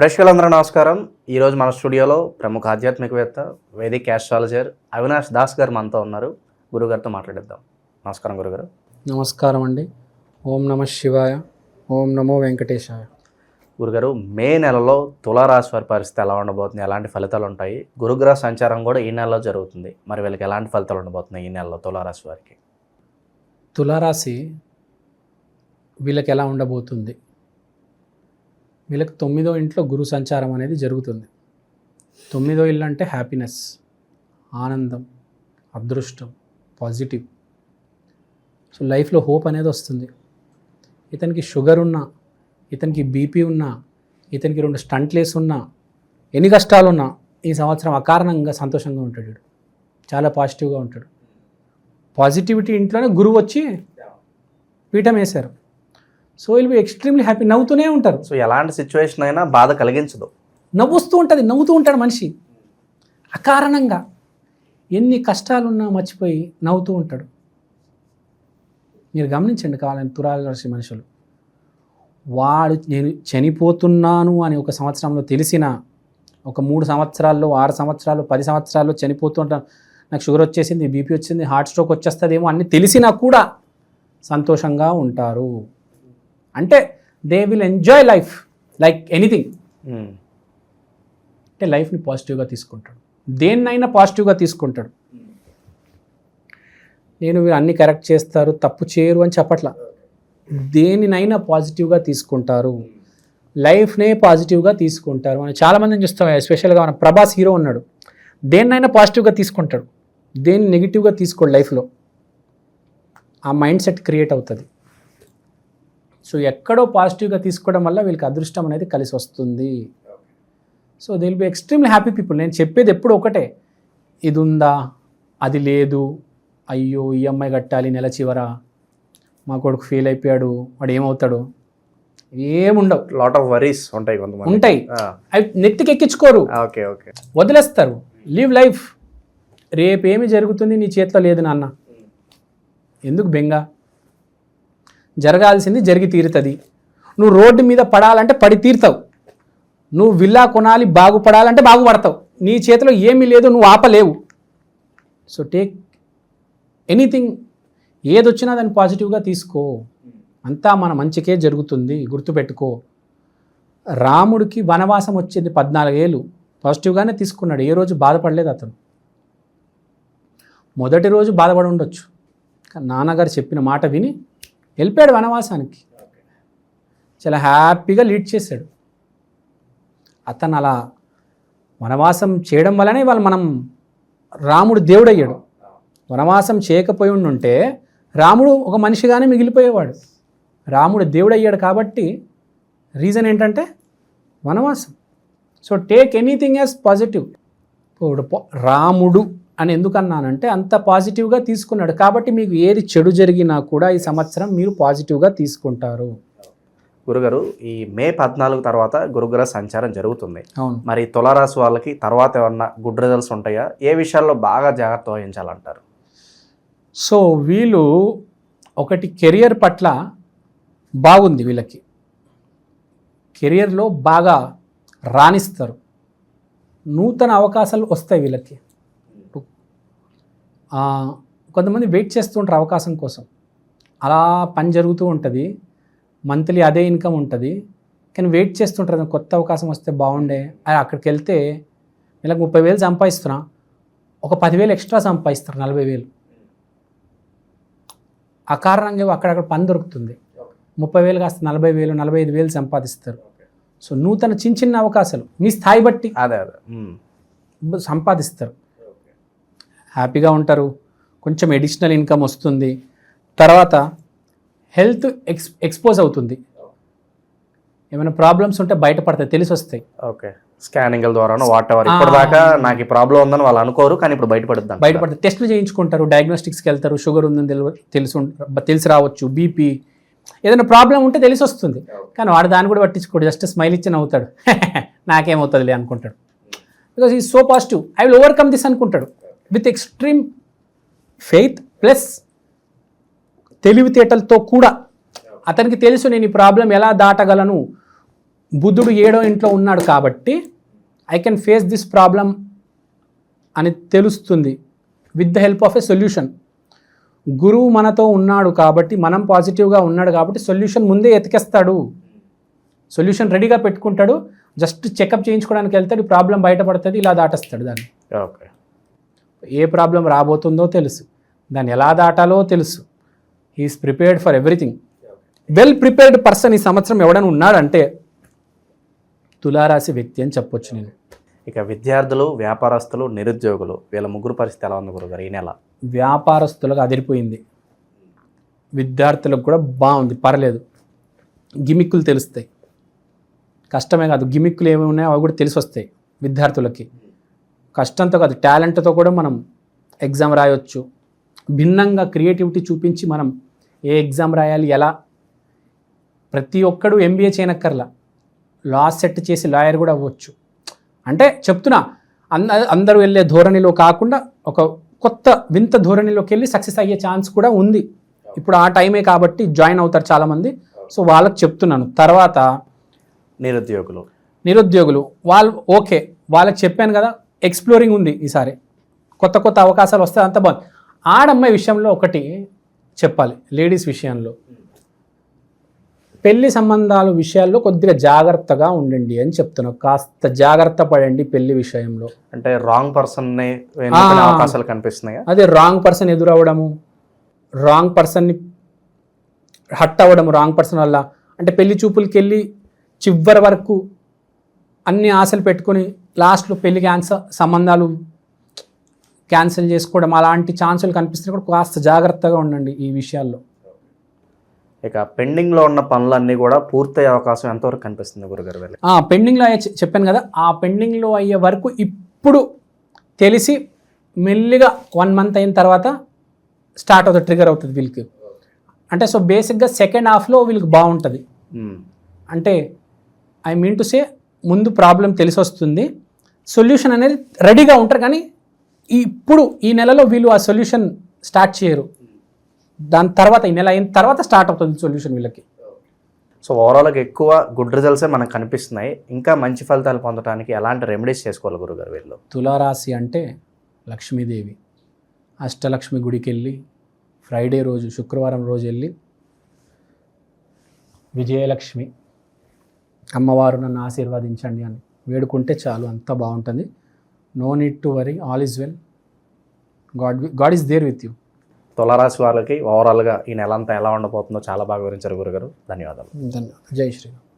ప్రేక్షకులందరూ నమస్కారం. ఈరోజు మన స్టూడియోలో ప్రముఖ ఆధ్యాత్మికవేత్త వేదిక్ ఆస్ట్రాలజర్ అవినాష్ దాస్ గారు మనతో ఉన్నారు. గురుగారితో మాట్లాడిద్దాం. నమస్కారం గురుగారు. నమస్కారం అండి. ఓం నమ శివాయ ఓం నమో వెంకటేశాయ. గురుగారు మే నెలలో తులారాశి వారి పరిస్థితి ఎలా ఉండబోతుంది? ఎలాంటి ఫలితాలు ఉంటాయి? గురుగ్రహ సంచారం కూడా ఈ నెలలో జరుగుతుంది. మరి వీళ్ళకి ఎలాంటి ఫలితాలు ఉండబోతున్నాయి ఈ నెలలో తులారాశి వారికి? తులారాశి వీళ్ళకి ఎలా ఉండబోతుంది? వీళ్ళకి తొమ్మిదో ఇంట్లో గురు సంచారం అనేది జరుగుతుంది. తొమ్మిదో ఇల్లు అంటే హ్యాపీనెస్ ఆనందం అదృష్టం పాజిటివ్ సో లైఫ్లో హోప్ అనేది వస్తుంది. ఇతనికి షుగర్ ఉన్నా ఇతనికి బీపీ ఉన్నా ఇతనికి రెండు స్టంట్లేస్ ఉన్నా ఎన్ని కష్టాలు ఉన్నా ఈ సంవత్సరం అకారణంగా సంతోషంగా ఉంటాడు. చాలా పాజిటివ్గా ఉంటాడు. పాజిటివిటీ ఇంట్లోనే గురువు వచ్చి పీఠం వేశారు. So will be extremely happy నవ్వుతూనే ఉంటారు. సో ఎలాంటి సిచ్యువేషన్ అయినా బాధ కలిగించదు. నవ్వుస్తూ ఉంటుంది నవ్వుతూ ఉంటాడు మనిషి. అకారణంగా ఎన్ని కష్టాలున్నా మర్చిపోయి నవ్వుతూ ఉంటాడు. మీరు గమనించండి కావాలని తురాలరాశి మనుషులు. వాడు నేను చనిపోతున్నాను అని ఒక సంవత్సరంలో తెలిసిన ఒక మూడు సంవత్సరాల్లో ఆరు సంవత్సరాలు పది సంవత్సరాల్లో చనిపోతుంటాను నాకు షుగర్ వచ్చేసింది బీపీ వచ్చింది హార్ట్ స్ట్రోక్ వచ్చేస్తుందేమో అన్ని తెలిసినా కూడా సంతోషంగా ఉంటారు. అంటే they will enjoy life like anything. అంటే లైఫ్ని పాజిటివ్గా తీసుకుంటాడు. దేన్నైనా పాజిటివ్గా తీసుకుంటాడు. నేను వీరు అన్ని కరెక్ట్ చేస్తారు తప్పు చేయరు అని చెప్పట్లా. దేనినైనా పాజిటివ్గా తీసుకుంటారు. లైఫ్నే పాజిటివ్గా తీసుకుంటారు. మనం చాలామందిని చూస్తాం ఎస్పెషల్గా మన ప్రభాస్ హీరో ఉన్నాడు. దేన్నైనా పాజిటివ్గా తీసుకుంటాడు. దేన్ని నెగిటివ్గా తీసుకోడు లైఫ్లో ఆ మైండ్ సెట్ క్రియేట్ అవుతుంది. సో ఎక్కడో పాజిటివ్గా తీసుకోవడం వల్ల వీళ్ళకి అదృష్టం అనేది కలిసి వస్తుంది. So they'll be extremely happy people నేను చెప్పేది ఎప్పుడు ఒకటే. ఇది ఉందా అది లేదు. అయ్యో ఈఎంఐ కట్టాలి నెల చివర. మా కొడుకు ఫెయిల్ అయిపోయాడు. వాడు ఏమవుతాడు? ఏముండవు. లాట్ ఆఫ్ వరీస్ ఉంటాయి కొంతమంది ఉంటాయి. అవి నెత్తికి ఎక్కించుకోరు ఓకే ఓకే. వదిలేస్తారు. లీవ్ లైఫ్ రేపు ఏమి జరుగుతుంది నీ చేతిలో లేదు నాన్న. ఎందుకు బెంగ? జరగాల్సింది జరిగి తీరుతుంది. నువ్వు రోడ్డు మీద పడాలంటే పడి తీరుతావు. నువ్వు విల్లా కొనాలి బాగుపడాలంటే బాగుపడతావు. నీ చేతిలో ఏమీ లేదు నువ్వు ఆపలేవు. సో టేక్ ఎనీథింగ్ ఏదొచ్చినా దాన్ని పాజిటివ్గా తీసుకో. అంతా మన మంచికే జరుగుతుంది గుర్తుపెట్టుకో. రాముడికి వనవాసం వచ్చింది పద్నాలుగేళ్ళు. పాజిటివ్గానే తీసుకున్నాడు. ఏ రోజు బాధపడలేదు అతను. మొదటి రోజు బాధపడి ఉండొచ్చు. కానీ నాన్నగారు చెప్పిన మాట విని వెళ్ళిపోయాడు వనవాసానికి. చాలా హ్యాపీగా లీడ్ చేశాడు. అతను అలా వనవాసం చేయడం వల్లనే వాళ్ళు మనం రాముడు దేవుడయ్యాడు. వనవాసం చేయకపోయి ఉంటే రాముడు ఒక మనిషిగానే మిగిలిపోయేవాడు. రాముడు దేవుడయ్యాడు కాబట్టి రీజన్ ఏంటంటే వనవాసం. So take anything as positive. ఇప్పుడు రాముడు అని ఎందుకు అన్నానంటే అంత పాజిటివ్గా తీసుకున్నాడు. కాబట్టి మీకు ఏది చెడు జరిగినా కూడా ఈ సంవత్సరం మీరు పాజిటివ్గా తీసుకుంటారు. గురుగారు ఈ మే పద్నాలుగు తర్వాత గురుగ్రహ సంచారం జరుగుతుంది. అవును. మరి తులారాశి వాళ్ళకి తర్వాత ఏమన్నా గుడ్ రిజల్ట్స్ ఉంటాయా? ఏ విషయాల్లో బాగా జాగ్రత్త వహించాలంటారు? సో వీళ్ళు ఒకటి కెరియర్ పట్ల బాగుంది వీళ్ళకి. కెరియర్లో బాగా రాణిస్తారు. నూతన అవకాశాలు వస్తాయి వీళ్ళకి. కొంతమంది వెయిట్ చేస్తుంటారు అవకాశం కోసం. అలా పని జరుగుతూ ఉంటుంది. మంత్లీ అదే ఇన్కమ్ ఉంటుంది. కానీ వెయిట్ చేస్తుంటారు కొత్త అవకాశం వస్తే బాగుండే. అది అక్కడికి వెళ్తే వీళ్ళకి ముప్పై వేలు సంపాదిస్తున్నా. ఒక పదివేలు ఎక్స్ట్రా సంపాదిస్తారు. నలభై వేలు. అకారణంగా అక్కడక్కడ పని దొరుకుతుంది. ముప్పై వేలు కాస్త నలభై వేలు నలభై ఐదు వేలు సంపాదిస్తారు. సో నూతన చిన్న చిన్న అవకాశాలు మీ స్థాయి బట్టి అదే అదే. సంపాదిస్తారు. హ్యాపీగా ఉంటారు. కొంచెం ఎడిషనల్ ఇన్కమ్ వస్తుంది. తర్వాత హెల్త్ ఎక్స్ ఎక్స్పోజ్ అవుతుంది. ఏమైనా ప్రాబ్లమ్స్ ఉంటే బయటపడతాయి తెలిసి వస్తాయి ఓకే స్కానింగ్ ద్వారానో వాట్ ఎవర్ ఇప్పటిదాకా నాకు ఈ ప్రాబ్లం ఉందని వాళ్ళు అనుకోరు కానీ ఇప్పుడు బయటపడుద్దాం బయటపడతాయి. టెస్టులు చేయించుకుంటారు డయాగ్నోస్టిక్స్కి వెళ్తారు షుగర్ ఉందని తెలు తెలుసు తెలిసి రావచ్చు బీపీ ఏదైనా ప్రాబ్లం ఉంటే తెలిసి వస్తుంది కానీ వాడు దాన్ని కూడా పట్టించుకోడు జస్ట్ స్మైల్ ఇచ్చి నవ్వుతాడు. నాకేమవుతుందిలే అనుకుంటాడు. బికాస్ ఈ so positive I will overcome this అనుకుంటాడు. విత్ ఎక్స్ట్రీమ్ ఫెయిత్ ప్లస్ తెలివితేటలతో కూడా అతనికి తెలుసు నేను ఈ ప్రాబ్లం ఎలా దాటగలను. బుద్ధుడు ఏడో ఇంట్లో ఉన్నాడు కాబట్టి I can face this problem అని తెలుస్తుంది. With the help of a solution గురువు మనతో ఉన్నాడు కాబట్టి మనం పాజిటివ్గా ఉన్నాడు కాబట్టి సొల్యూషన్ ముందే ఎతికేస్తాడు. సొల్యూషన్ రెడీగా పెట్టుకుంటాడు. జస్ట్ చెకప్ చేయించుకోవడానికి వెళ్తాడు. ఈ ప్రాబ్లం బయటపడుతుంది ఇలా దాటేస్తాడు దాన్ని. ఓకే ఏ ప్రాబ్లం రాబోతుందో తెలుసు. దాన్ని ఎలా దాటాలో తెలుసు. He is prepared for everything well prepared person ఈ సంవత్సరం ఎవడైనా ఉన్నాడంటే తులారాశి వ్యక్తి అని చెప్పొచ్చు నేను. ఇక విద్యార్థులు వ్యాపారస్తులు నిరుద్యోగులు వీళ్ళ ముగ్గురు పరిస్థితి ఎలా ఉంది గురుగారు ఈ నెల? వ్యాపారస్తులకు అదిరిపోయింది. విద్యార్థులకు కూడా బాగుంది. పర్లేదు. గిమిక్కులు తెలుస్తాయి. కష్టమే కాదు. గిమిక్కులు ఏమి ఉన్నాయో అవి కూడా తెలిసి వస్తాయి విద్యార్థులకి. కష్టంతో కాదు టాలెంట్తో కూడా మనం ఎగ్జామ్ రాయొచ్చు. భిన్నంగా క్రియేటివిటీ చూపించి మనం ఏ ఎగ్జామ్ రాయాలి ఎలా? ప్రతి ఒక్కడు ఎంబీఏ చేయనక్కర్లా. లా సెట్ చేసి లాయర్ కూడా అవ్వచ్చు. అంటే చెప్తున్నా అంద అందరూ వెళ్ళే ధోరణిలో కాకుండా ఒక కొత్త వింత ధోరణిలోకి వెళ్ళి సక్సెస్ అయ్యే ఛాన్స్ కూడా ఉంది. ఇప్పుడు ఆ టైమే కాబట్టి జాయిన్ అవుతారు చాలామంది. సో వాళ్ళకి చెప్తున్నాను. తర్వాత నిరుద్యోగులు. నిరుద్యోగులు వాళ్ళు ఓకే వాళ్ళకి చెప్పాను కదా ఎక్స్ప్లోరింగ్ ఉంది ఈసారి. కొత్త కొత్త అవకాశాలు వస్తే అంత బాగుంది. ఆడమ్మాయి విషయంలో ఒకటి చెప్పాలి లేడీస్ విషయంలో. పెళ్ళి సంబంధాల విషయాల్లో కొద్దిగా జాగ్రత్తగా ఉండండి అని చెప్తున్నాను కాస్త జాగ్రత్త పడండి పెళ్ళి విషయంలో. అంటే రాంగ్ పర్సన్. అవకాశాలు కనిపిస్తున్నాయా? అదే రాంగ్ పర్సన్ ఎదురవ్వడము రాంగ్ పర్సన్ని హట్ అవ్వడము రాంగ్ పర్సన్ వల్ల. అంటే పెళ్ళి చూపులకి వెళ్ళి చివరి వరకు అన్ని ఆశలు పెట్టుకొని లాస్ట్లో పెళ్ళి క్యాన్సర్ సంబంధాలు క్యాన్సిల్ చేసుకోవడం అలాంటి ఛాన్సులు కనిపిస్తున్నాయి కూడా కాస్త జాగ్రత్తగా ఉండండి ఈ విషయాల్లో. ఇక పెండింగ్లో ఉన్న పనులన్నీ కూడా పూర్తయ్యే అవకాశం ఎంతవరకు కనిపిస్తుంది గురుగారు వీళ్ళకి ఆ, పెండింగ్లో అయ్యే చెప్పాను కదా ఆ పెండింగ్లో అయ్యే వరకు ఇప్పుడు తెలిసి మెల్లిగా వన్ మంత్ అయిన తర్వాత స్టార్ట్ అవుతుంది ట్రిగర్ అవుతుంది వీళ్ళకి. అంటే సో బేసిక్గా సెకండ్ హాఫ్లో వీళ్ళకి బాగుంటుంది. అంటే ఐ మీన్ టు సే ముందు ప్రాబ్లం తెలిసి వస్తుంది సొల్యూషన్ అనేది రెడీగా ఉంటారు కానీ ఇప్పుడు ఈ నెలలో వీళ్ళు ఆ సొల్యూషన్ స్టార్ట్ చేయరు. దాని తర్వాత ఈ నెల అయిన తర్వాత స్టార్ట్ అవుతుంది సొల్యూషన్ వీళ్ళకి. సో ఓవరాల్గా ఎక్కువ గుడ్ రిజల్ట్సే మనకు కనిపిస్తున్నాయి. ఇంకా మంచి ఫలితాలు పొందడానికి ఎలాంటి రెమెడీస్ చేసుకోవాలి గురుగారు వీళ్ళు? తులారాశి అంటే లక్ష్మీదేవి. అష్టలక్ష్మి గుడికి వెళ్ళి ఫ్రైడే రోజు శుక్రవారం రోజు వెళ్ళి విజయలక్ష్మి అమ్మవారు నన్ను ఆశీర్వదించండి అని వేడుకుంటే చాలు అంతా బాగుంటుంది. No need to worry all is well god god is there with you తులారాశి వాళ్ళకి ఓవరాల్గా ఈ నెల అంతా ఎలా ఉండబోతుందో చాలా బాగా వివరించారు గురుగారు. ధన్యవాదాలు. ధన్యవాదాలు. జై శ్రీరామ్.